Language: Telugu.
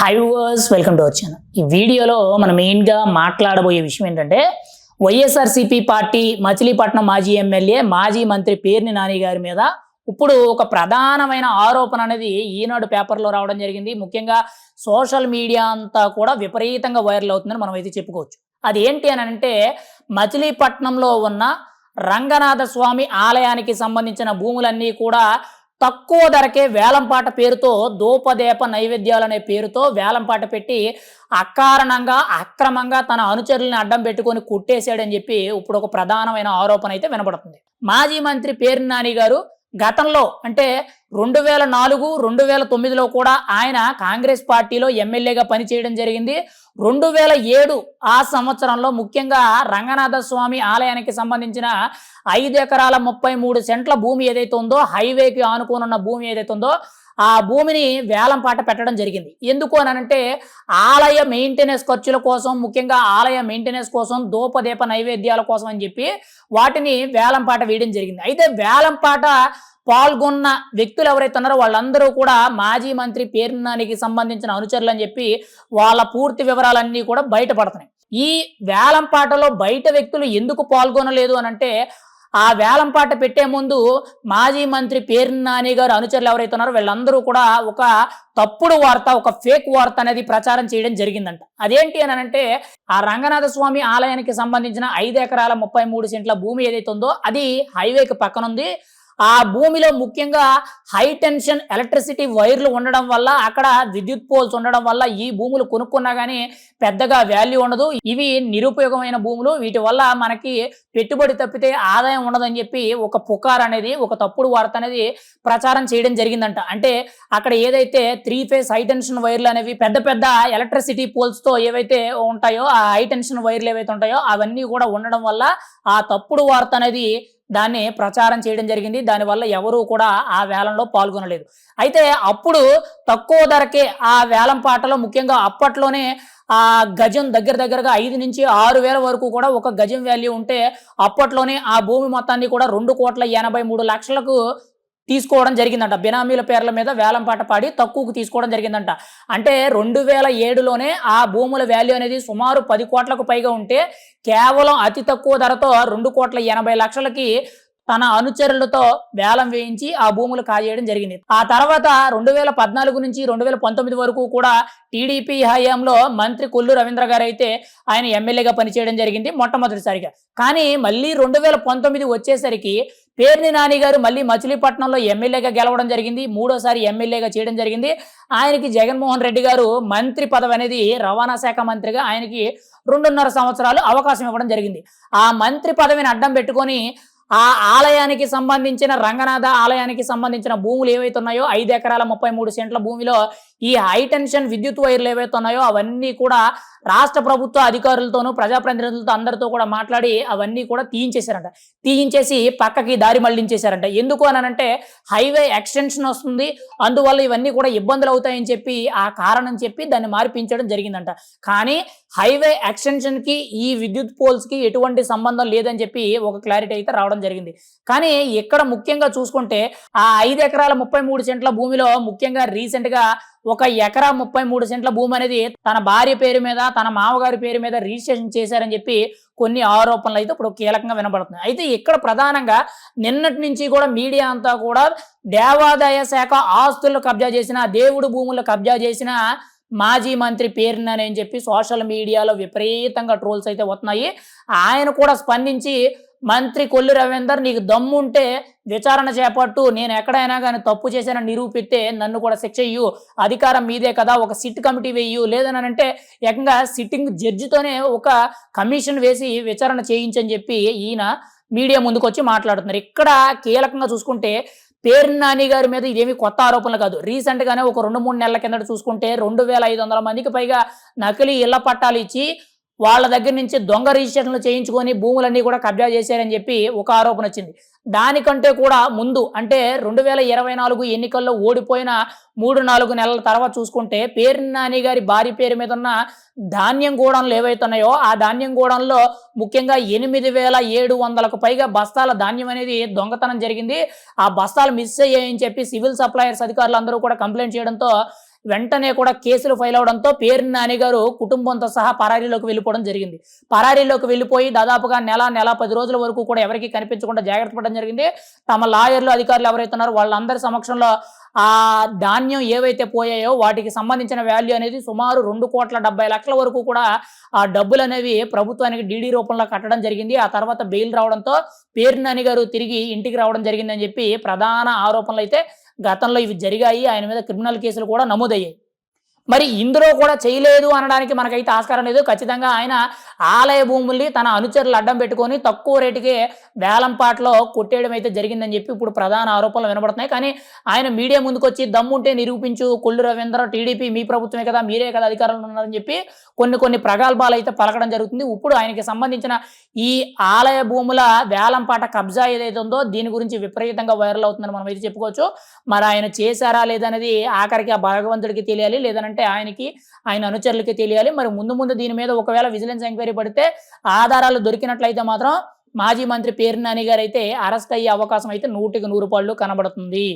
హై వర్స్ వెల్కమ్ టు వచ్చాను ఈ వీడియోలో మనం మెయిన్గా మాట్లాడబోయే విషయం ఏంటంటే వైఎస్ఆర్సీపీ పార్టీ మచిలీపట్నం మాజీ ఎమ్మెల్యే మాజీ మంత్రి పేర్ని నాని గారి మీద ఇప్పుడు ఒక ప్రధానమైన ఆరోపణ అనేది ఈనాడు పేపర్లో రావడం జరిగింది. ముఖ్యంగా సోషల్ మీడియా అంతా కూడా విపరీతంగా వైరల్ అవుతుందని మనం అయితే చెప్పుకోవచ్చు. అది ఏంటి అని అంటే మచిలీపట్నంలో ఉన్న రంగనాథ స్వామి ఆలయానికి సంబంధించిన భూములన్నీ కూడా తక్కువ ధరకే వేలంపాట పేరుతో దూపదీప నైవేద్యాలు అనే పేరుతో వేలంపాట పెట్టి అకారణంగా అక్రమంగా తన అనుచరుల్ని అడ్డం పెట్టుకొని కుట్టేశాడని చెప్పి ఇప్పుడు ఒక ప్రధానమైన ఆరోపణ అయితే వినబడుతుంది. మాజీ మంత్రి పేరు నాని గారు గతంలో అంటే రెండు వేల నాలుగు రెండు వేల తొమ్మిదిలో కూడా ఆయన కాంగ్రెస్ పార్టీలో ఎమ్మెల్యేగా పనిచేయడం జరిగింది. రెండు వేల ఏడు ఆ సంవత్సరంలో ముఖ్యంగా రంగనాథ స్వామి ఆలయానికి సంబంధించిన ఐదు ఎకరాల ముప్పై మూడు సెంట్ల భూమి ఏదైతే ఉందో హైవేకి ఆనుకోనున్న భూమి ఏదైతే ఉందో ఆ భూమిని వేలం పాట పెట్టడం జరిగింది. ఎందుకు అని అంటే ఆలయ మెయింటెనెన్స్ ఖర్చుల కోసం ముఖ్యంగా ఆలయ మెయింటెనెన్స్ కోసం దూపదీప నైవేద్యాల కోసం అని చెప్పి వాటిని వేలం పాట వేయడం జరిగింది. అయితే వేలం పాట పాల్గొన్న వ్యక్తులు ఎవరైతే ఉన్నారో వాళ్ళందరూ కూడా మాజీ మంత్రి పేర్నానికి సంబంధించిన అనుచరులు అని చెప్పి వాళ్ళ పూర్తి వివరాలన్నీ కూడా బయటపడుతున్నాయి. ఈ వేలం పాటలో బయట వ్యక్తులు ఎందుకు పాల్గొనలేదు అనంటే ఆ వేలంపాట పెట్టే ముందు మాజీ మంత్రి పేరు నాని గారు అనుచరులు ఎవరైతే ఉన్నారో వీళ్ళందరూ కూడా ఒక తప్పుడు వార్త ఒక ఫేక్ వార్త అనేది ప్రచారం చేయడం జరిగిందంట. అదేంటి అని అంటే ఆ రంగనాథ స్వామి ఆలయానికి సంబంధించిన ఐదు ఎకరాల ముప్పై మూడు సెంట్ల భూమి ఏదైతే ఉందో అది హైవేకి పక్కన ఉంది ఆ భూమిలో ముఖ్యంగా హై టెన్షన్ ఎలక్ట్రిసిటీ వైర్లు ఉండడం వల్ల అక్కడ విద్యుత్ పోల్స్ ఉండడం వల్ల ఈ భూములు కొనుక్కున్నా కానీ పెద్దగా వాల్యూ ఉండదు. ఇవి నిరుపయోగమైన భూములు. వీటి వల్ల మనకి పెట్టుబడి తప్పితే ఆదాయం ఉండదని చెప్పి ఒక పుకార్ అనేది ఒక తప్పుడు వార్త అనేది ప్రచారం చేయడం జరిగిందంట. అంటే అక్కడ ఏదైతే త్రీ ఫేస్ హై టెన్షన్ వైర్లు అనేవి పెద్ద పెద్ద ఎలక్ట్రిసిటీ పోల్స్తో ఏవైతే ఉంటాయో ఆ హై టెన్షన్ వైర్లు ఏవైతే ఉంటాయో అవన్నీ కూడా ఉండడం వల్ల ఆ తప్పుడు వార్త అనేది దాన్ని ప్రచారం చేయడం జరిగింది. దానివల్ల ఎవరూ కూడా ఆ వేలంలో పాల్గొనలేదు. అయితే అప్పుడు తక్కువ ధరకే ఆ వేలం పాటలో ముఖ్యంగా అప్పట్లోనే ఆ గజం దగ్గర దగ్గరగా ఐదు నుంచి ఆరు వేల వరకు కూడా ఒక గజం వాల్యూ ఉంటే అప్పట్లోనే ఆ భూమి మొత్తాన్ని కూడా రెండు కోట్ల ఎనభై మూడు లక్షలకు తీసుకోవడం జరిగిందంట. బినామీల పేర్ల మీద వేలం పాట పాడి తక్కువకు తీసుకోవడం జరిగిందంట. అంటే రెండు వేల ఏడులోనే ఆ భూముల వాల్యూ అనేది సుమారు పది కోట్లకు పైగా ఉంటే కేవలం అతి తక్కువ ధరతో రెండు కోట్ల ఎనభై లక్షలకి తన అనుచరులతో వేలం వేయించి ఆ భూములు కాజేయడం జరిగింది. ఆ తర్వాత రెండు వేల పద్నాలుగు నుంచి రెండు వేల పంతొమ్మిది వరకు కూడా టీడీపీ హయాంలో మంత్రి కొల్లు రవీంద్ర గారు అయితే ఆయన ఎమ్మెల్యేగా పనిచేయడం జరిగింది మొట్టమొదటిసారిగా. కానీ మళ్ళీ రెండు వేల పంతొమ్మిది వచ్చేసరికి పేర్ని నాని గారు మళ్ళీ మచిలీపట్నంలో ఎమ్మెల్యేగా గెలవడం జరిగింది. మూడోసారి ఎమ్మెల్యేగా చేయడం జరిగింది. ఆయనకి జగన్మోహన్ రెడ్డి గారు మంత్రి పదవి అనేది రవాణా శాఖ మంత్రిగా ఆయనకి రెండున్నర సంవత్సరాలు అవకాశం ఇవ్వడం జరిగింది. ఆ మంత్రి పదవిని అడ్డం పెట్టుకొని ఆ ఆలయానికి సంబంధించిన రంగనాథ ఆలయానికి సంబంధించిన భూములు ఏవైతే ఉన్నాయో ఐదు ఎకరాల ముప్పై మూడు సెంట్ల భూమిలో ఈ హై టెన్షన్ విద్యుత్ వైర్లు ఏవైతే ఉన్నాయో అవన్నీ కూడా రాష్ట్ర ప్రభుత్వ అధికారులతోనూ ప్రజాప్రతినిధులతో అందరితో కూడా మాట్లాడి అవన్నీ కూడా తీయించేశారంట. తీయించేసి పక్కకి దారి మళ్ళించేశారంట. ఎందుకు అని అంటే హైవే ఎక్స్టెన్షన్ వస్తుంది. అందువల్ల ఇవన్నీ కూడా ఇబ్బందులు అవుతాయని చెప్పి ఆ కారణం చెప్పి దాన్ని మార్పించడం జరిగిందంట. కానీ హైవే ఎక్స్టెన్షన్కి ఈ విద్యుత్ పోల్స్కి ఎటువంటి సంబంధం లేదని చెప్పి ఒక క్లారిటీ అయితే రావడం జరిగింది. కానీ ఇక్కడ ముఖ్యంగా చూసుకుంటే ఆ ఐదు ఎకరాల ముప్పై మూడు సెంట్ల భూమిలో ముఖ్యంగా రీసెంట్గా ఒక ఎకరా ముప్పై మూడు సెంట్ల భూమి అనేది తన భార్య పేరు మీద తన మామగారి పేరు మీద రిజిస్ట్రేషన్ చేశారని చెప్పి కొన్ని ఆరోపణలు అయితే ఇప్పుడు కీలకంగా వినబడుతున్నాయి. అయితే ఇక్కడ ప్రధానంగా నిన్నటి నుంచి కూడా మీడియా అంతా కూడా దేవాదాయ శాఖ ఆస్తులు కబ్జా చేసిన దేవుడు భూములు కబ్జా చేసిన మాజీ మంత్రి పేరునని అని చెప్పి సోషల్ మీడియాలో విపరీతంగా ట్రోల్స్ అయితే వస్తున్నాయి. ఆయన కూడా స్పందించి మంత్రి కొల్లు రవీందర్ నీకు దమ్ముంటే విచారణ చేపట్టు. నేను ఎక్కడైనా కానీ తప్పు చేశానని నిరూపిస్తే నన్ను కూడా శిక్ష ఇయ్యు. అధికారం మీదే కదా ఒక సిట్ కమిటీ వేయు లేదని అంటే ఏకంగా సిట్టింగ్ జడ్జితోనే ఒక కమిషన్ వేసి విచారణ చేయించని చెప్పి ఈయన మీడియా ముందుకు వచ్చి మాట్లాడుతున్నారు. ఇక్కడ కీలకంగా చూసుకుంటే పేరు నాని గారి మీద ఇదేమి కొత్త ఆరోపణలు కాదు. రీసెంట్గానే ఒక రెండు మూడు నెలల కిందట చూసుకుంటే రెండు వేల ఐదు వందల మందికి పైగా నకిలీ ఇళ్ళ పట్టాలు ఇచ్చి వాళ్ళ దగ్గర నుంచి దొంగ రిజిస్ట్రేషన్లు చేయించుకొని భూములన్నీ కూడా కబ్జా చేశారని చెప్పి ఒక ఆరోపణ వచ్చింది. దానికంటే కూడా ముందు అంటే రెండు వేల ఇరవై నాలుగు ఎన్నికల్లో ఓడిపోయిన మూడు నాలుగు నెలల తర్వాత చూసుకుంటే పేరు నాని గారి భార్య పేరు మీద ఉన్న ధాన్యం గోడౌన్లు ఏవైతున్నాయో ఆ ధాన్యం గోడంలో ముఖ్యంగా ఎనిమిది వేల ఏడు వందలకు పైగా బస్తాల ధాన్యం అనేది దొంగతనం జరిగింది. ఆ బస్తాలు మిస్ అయ్యాయని చెప్పి సివిల్ సప్లయర్స్ అధికారులు అందరూ కూడా కంప్లైంట్ చేయడంతో వెంటనే కూడా కేసులు ఫైల్ అవడంతో పేరు నాని గారు కుటుంబంతో సహా పరారీలోకి వెళ్ళిపోవడం జరిగింది. పరారీలోకి వెళ్ళిపోయి దాదాపుగా నెల నెల పది రోజుల వరకు కూడా ఎవరికి కనిపించకుండా జాగ్రత్త పడడం జరిగింది. తమ లాయర్లు అధికారులు ఎవరైతే ఉన్నారో వాళ్ళందరి సమక్షంలో ఆ ధాన్యం ఏవైతే పోయాయో వాటికి సంబంధించిన వాల్యూ అనేది సుమారు రెండు కోట్ల డెబ్బై లక్షల వరకు కూడా ఆ డబ్బులు అనేవి ప్రభుత్వానికి డీడీ రూపంలో కట్టడం జరిగింది. ఆ తర్వాత బెయిల్ రావడంతో పేరునాని గారు తిరిగి ఇంటికి రావడం జరిగిందని చెప్పి ప్రధాన ఆరోపణలు అయితే గతంలో ఇవి జరిగాయి. ఆయన మీద క్రిమినల్ కేసులు కూడా నమోదయ్యాయి. మరి ఇందులో కూడా చేయలేదు అనడానికి మనకైతే ఆస్కారం లేదు. ఖచ్చితంగా ఆయన ఆలయ భూముల్ని తన అనుచరులు అడ్డం పెట్టుకొని తక్కువ రేటుకే వేలంపాట్లో కొట్టేయడం అయితే జరిగిందని చెప్పి ఇప్పుడు ప్రధాన ఆరోపణలు వినబడుతున్నాయి. కానీ ఆయన మీడియా ముందుకొచ్చి దమ్ముంటే నిరూపించు కొల్లు రవీంద్ర టీడీపీ మీ ప్రభుత్వమే కదా మీరే కదా అధికారంలో ఉన్నారని చెప్పి కొన్ని కొన్ని ప్రగల్భాలు అయితే పలకడం జరుగుతుంది. ఇప్పుడు ఆయనకి సంబంధించిన ఈ ఆలయ భూముల వేలంపాట కబ్జా ఏదైతే ఉందో దీని గురించి విపరీతంగా వైరల్ అవుతుందని మనం అయితే చెప్పుకోవచ్చు. మరి ఆయన చేశారా లేదనేది ఆఖరికి ఆ భగవంతుడికి తెలియాలి. లేదనంటే ఆయనకి ఆయన అనుచరులకి తెలియాలి. మరి ముందు ముందు దీని మీద ఒకవేళ విజిలెన్స్ ఎంక్వైరీ పడితే ఆధారాలు దొరికినట్లయితే మాత్రం మాజీ మంత్రి పేరు నాని గారు అయితే అరెస్ట్ అయ్యే అవకాశం అయితే నూటికి నూరు పాళ్ళు కనబడుతుంది.